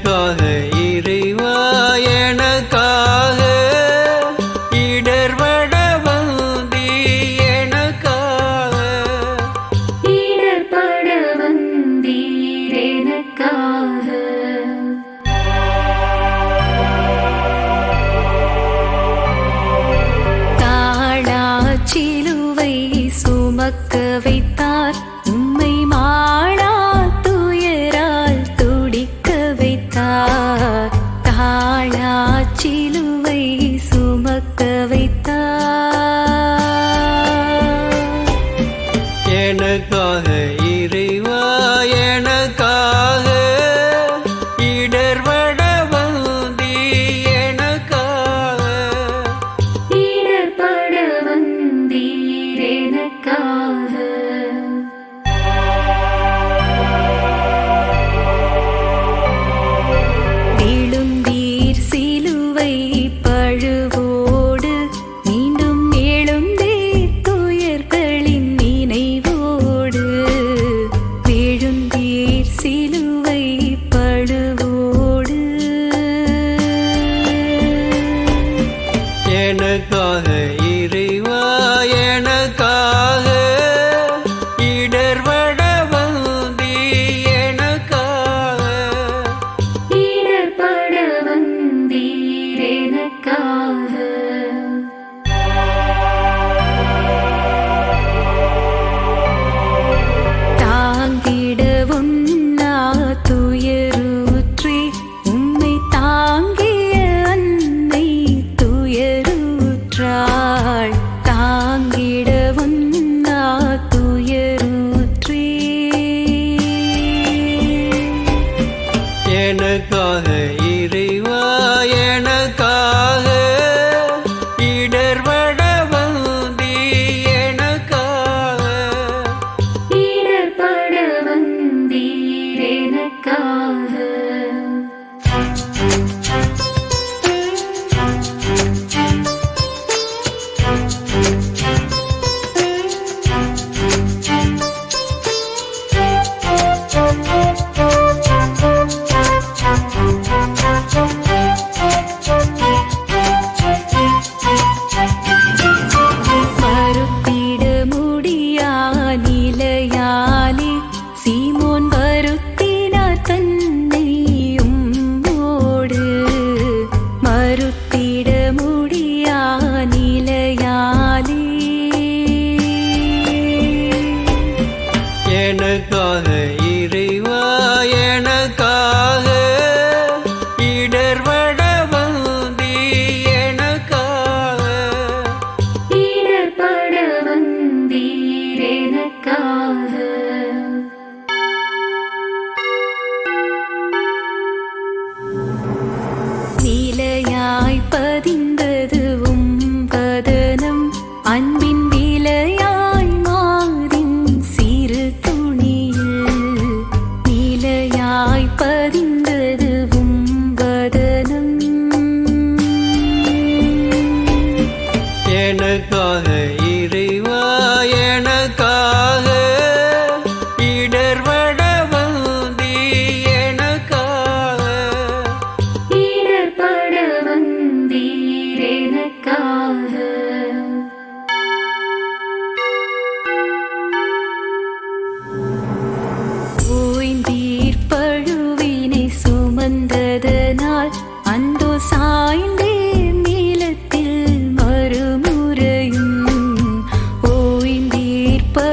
Hare make all her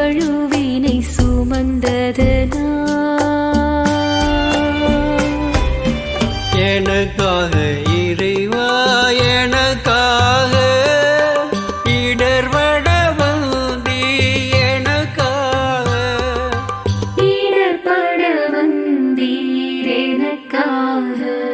பழுவினை சுமந்தது எனக்காக இறைவா எனக்காக இடர்வட வந்தி எனக்காக. இடர்பட வந்தீர் எனக்காக.